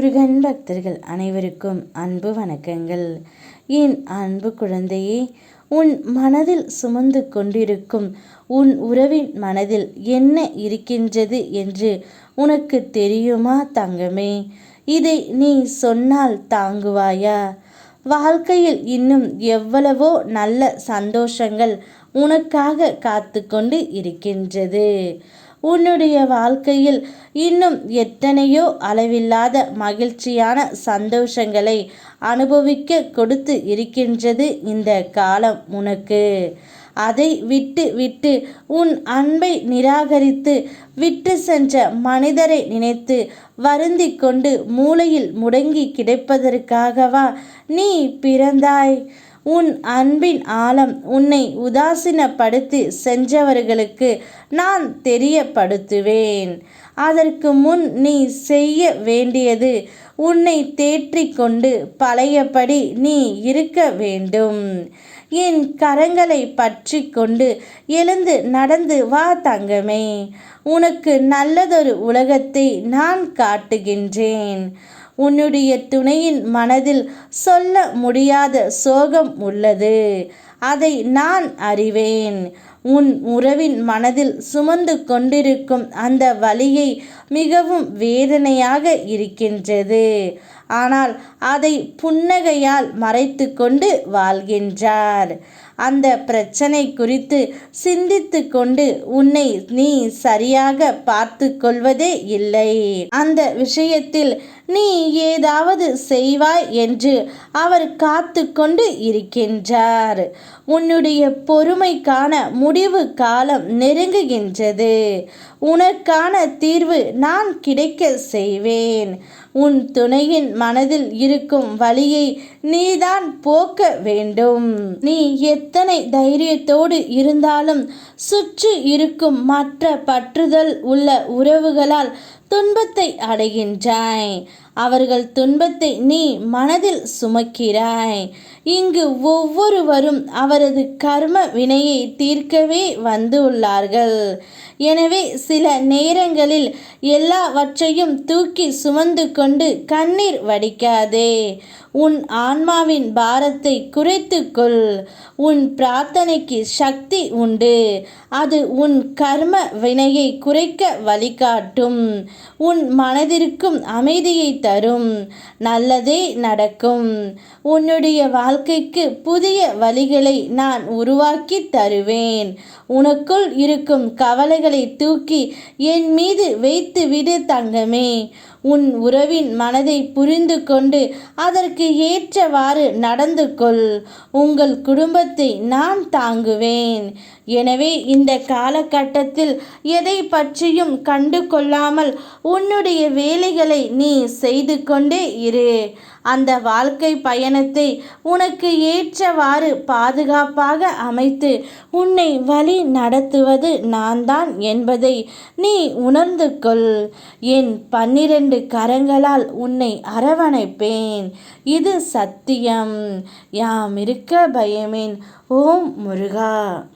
முருகன் பக்தர்கள் அனைவருக்கும் அன்பு வணக்கங்கள். என் அன்பு குழந்தையே உன் மனதில் சுமந்து கொண்டிருக்கும் உன் உறவின் மனதில் என்ன இருக்கின்றது என்று உனக்கு தெரியுமா தங்கமே? இதை நீ சொன்னால் தாங்குவாயா? வாழ்க்கையில் இன்னும் எவ்வளவோ நல்ல சந்தோஷங்கள் உனக்காக காத்து கொண்டு இருக்கின்றது. உன்னுடைய வாழ்க்கையில் இன்னும் எத்தனையோ அளவில்லாத மகிழ்ச்சியான சந்தோஷங்களை அனுபவிக்க கொடுத்து இருக்கின்றது இந்த காலம் உனக்கு. அதை விட்டு விட்டு உன் அன்பை நிராகரித்து விட்டு சென்ற மனிதரை நினைத்து வருந்தி கொண்டு மூளையில் முடங்கி கிடைப்பதற்காகவா நீ பிறந்தாய்? உன் அன்பின் ஆழம் உன்னை உதாசீனப்படுத்தி சென்றவர்களுக்கு நான் தெரியப்படுத்துவேன். அதற்கு முன் நீ செய்ய வேண்டியது உன்னை தேற்றிக்கொண்டு பழையபடி நீ இருக்க வேண்டும். என் கரங்களை பற்றி கொண்டு எழுந்து நடந்து வா தங்கமே. உனக்கு நல்லதொரு உலகத்தை நான் காட்டுகின்றேன். உன்னுடைய துணையின் மனதில் சொல்ல முடியாத சோகம் உள்ளது. அதை நான் அறிவேன். உன் உறவின் மனதில் சுமந்து கொண்டிருக்கும் அந்த வழியை மிகவும் வேதனையாக இருக்கின்றது. ஆனால் அதை புன்னகையால் மறைத்து கொண்டு வாழ்கின்றார். அந்த பிரச்சனை குறித்து சிந்தித்து கொண்டு உன்னை நீ சரியாக பார்த்து கொள்வதே இல்லை. அந்த விஷயத்தில் நீ ஏதாவது செய்வாய் என்று அவர் காத்து கொண்டு இருக்கின்றார். உன்னுடைய பொறுமைக்கான முடிவு காலம் நெருங்குகின்றது. உனக்கான தீர்வு நான் கிடைக்க செய்வேன். உன் துணையின் மனதில் இருக்கும் வழியை நீதான் போக்க வேண்டும். நீ எத்தனை தைரியத்தோடு இருந்தாலும் சுற்றி இருக்கும் மற்ற பற்றுதல் உள்ள உறவுகளால் துன்பத்தை அடைகின்றாய். அவர்கள் துன்பத்தை நீ மனதில் சுமக்கிறாய். இங்கு ஒவ்வொருவரும் அவரது கர்ம வினையை தீர்க்கவே வந்துள்ளார்கள். எனவே சில நேரங்களில் எல்லாவற்றையும் தூக்கி சுமந்து கொண்டு கண்ணீர் வடிக்காதே. உன் ஆன்மாவின் பாரத்தை குறைத்துக்கொள். உன் பிரார்த்தனைக்கு சக்தி உண்டு. அது உன் கர்ம வினையை குறைக்க வழிகாட்டும். உன் மனதிற்கும் அமைதியை தரும். நல்லதே நடக்கும். உன்னுடைய வாழ்க்கைக்கு புதிய வழிகளை நான் உருவாக்கி தருவேன். உனக்குள் இருக்கும் கவலைகளை தூக்கி என் மீது வைத்து விடு தங்கமே. உன் உறவின் மனதை புரிந்து கொண்டு அதற்கு அதற்கு ஏற்றவாறு நடந்து கொள் உங்கள் குடும்பத்தை நான் தாங்குவேன். எனவே இந்த காலகட்டத்தில் எதை பற்றியும் கண்டு கொள்ளாமல் உன்னுடைய வேலைகளை நீ செய்து கொண்டே இரு. அந்த வாழ்க்கை பயணத்தை உனக்கு ஏற்றவாறு பாதுகாப்பாக அமைத்து உன்னை வழி நடத்துவது நான் தான் என்பதை நீ உணர்ந்து கொள் என் பன்னிரண்டு கரங்களால் உன்னை அரவணைப்பேன். இது சத்தியம். யாம் இருக்க பயமேன். ஓம் முருகா.